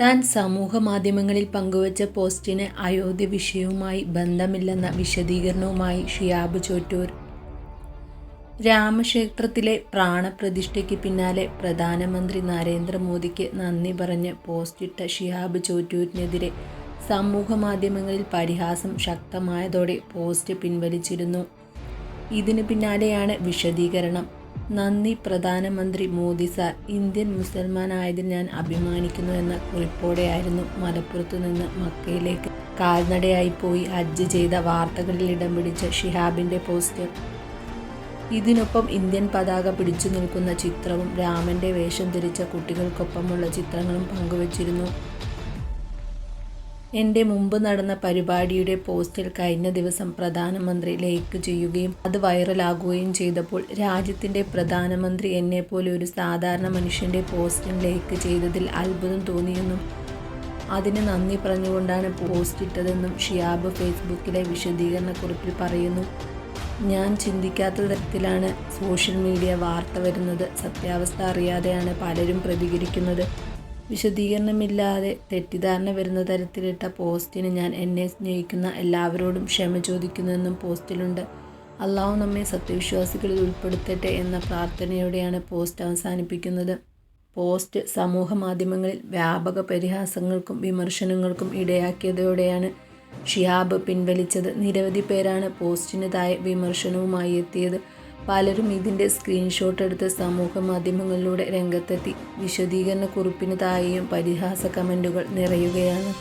താൻ സമൂഹ മാധ്യമങ്ങളിൽ പങ്കുവച്ച പോസ്റ്റിന് അയോധ്യ വിഷയവുമായി ബന്ധമില്ലെന്ന വിശദീകരണവുമായി ഷിയാബ് ചോറ്റൂർ. രാമക്ഷേത്രത്തിലെ പ്രാണപ്രതിഷ്ഠയ്ക്ക് പിന്നാലെ പ്രധാനമന്ത്രി നരേന്ദ്രമോദിക്ക് നന്ദി പറഞ്ഞ് പോസ്റ്റിട്ട ഷിയാബ് ചോറ്റൂരിനെതിരെ സമൂഹ മാധ്യമങ്ങളിൽ പരിഹാസം ശക്തമായതോടെ പോസ്റ്റ് പിൻവലിച്ചിരുന്നു. ഇതിനു പിന്നാലെയാണ് വിശദീകരണം. നന്ദി പ്രധാനമന്ത്രി മോദി സാർ. ഇന്ത്യൻ മുസൽമാനായതിൽ ഞാൻ അഭിമാനിക്കുന്നു എന്ന കുറിപ്പോടെയായിരുന്നു മലപ്പുറത്തു നിന്ന് മക്കയിലേക്ക്. കാൽനടയായി പോയി ഹജ്ജ് ചെയ്ത വാർത്തകളിൽ ഇടം പിടിച്ച ഷിഹാബിന്റെ പോസ്റ്റർ. ഇതിനൊപ്പം ഇന്ത്യൻ പതാക പിടിച്ചു നിൽക്കുന്ന ചിത്രവും രാമന്റെ വേഷം ധരിച്ച കുട്ടികൾക്കൊപ്പമുള്ള ചിത്രങ്ങളും പങ്കുവച്ചിരുന്നു. എന്റെ മുമ്പ് നടന്ന പരിപാടിയുടെ പോസ്റ്റിൽ കഴിഞ്ഞ ദിവസം പ്രധാനമന്ത്രി ലൈക്ക് ചെയ്യുകയും അത് വൈറലാകുകയും ചെയ്തപ്പോൾ രാജ്യത്തിന്റെ പ്രധാനമന്ത്രി എന്നെപ്പോലെ ഒരു സാധാരണ മനുഷ്യന്റെ പോസ്റ്റിൽ ലൈക്ക് ചെയ്തതിൽ അത്ഭുതം തോന്നിയെന്നും അതിന് നന്ദി പറഞ്ഞുകൊണ്ടാണ് പോസ്റ്റ് ഇട്ടതെന്നും ഷിയാബ് ഫേസ്ബുക്കിലെ വിശദീകരണക്കുറിപ്പിൽ പറയുന്നു. ഞാൻ ചിന്തിക്കാത്ത തരത്തിലാണ് സോഷ്യൽ മീഡിയ വാർത്ത വരുന്നത്. സത്യാവസ്ഥ അറിയാതെയാണ് പലരും പ്രതികരിക്കുന്നത്. വിശദീകരണമില്ലാതെ തെറ്റിദ്ധാരണ വരുന്ന തരത്തിലിട്ട പോസ്റ്റിന് ഞാൻ എന്നെ സ്നേഹിക്കുന്ന എല്ലാവരോടും ക്ഷമ ചോദിക്കുന്നുവെന്നും പോസ്റ്റിലുണ്ട്. അള്ളാഹു നമ്മെ സത്യവിശ്വാസികളിൽ ഉൾപ്പെടുത്തട്ടെ എന്ന പ്രാർത്ഥനയോടെയാണ് പോസ്റ്റ് അവസാനിപ്പിക്കുന്നത്. പോസ്റ്റ് സമൂഹ മാധ്യമങ്ങളിൽ വ്യാപക പരിഹാസങ്ങൾക്കും വിമർശനങ്ങൾക്കും ഇടയാക്കിയതോടെയാണ് ഷിയാബ് പിൻവലിച്ചത്. നിരവധി പേരാണ് പോസ്റ്റിന് വിമർശനവുമായി എത്തിയത്. പലരും ഇതിന്റെ സ്ക്രീൻഷോട്ട് എടുത്ത് സമൂഹ മാധ്യമങ്ങളിലൂടെ രംഗത്തെത്തി. വിശദീകരണ കുറിപ്പിന് താഴെയും പരിഹാസ കമന്റുകൾ നിറയുകയാണ്.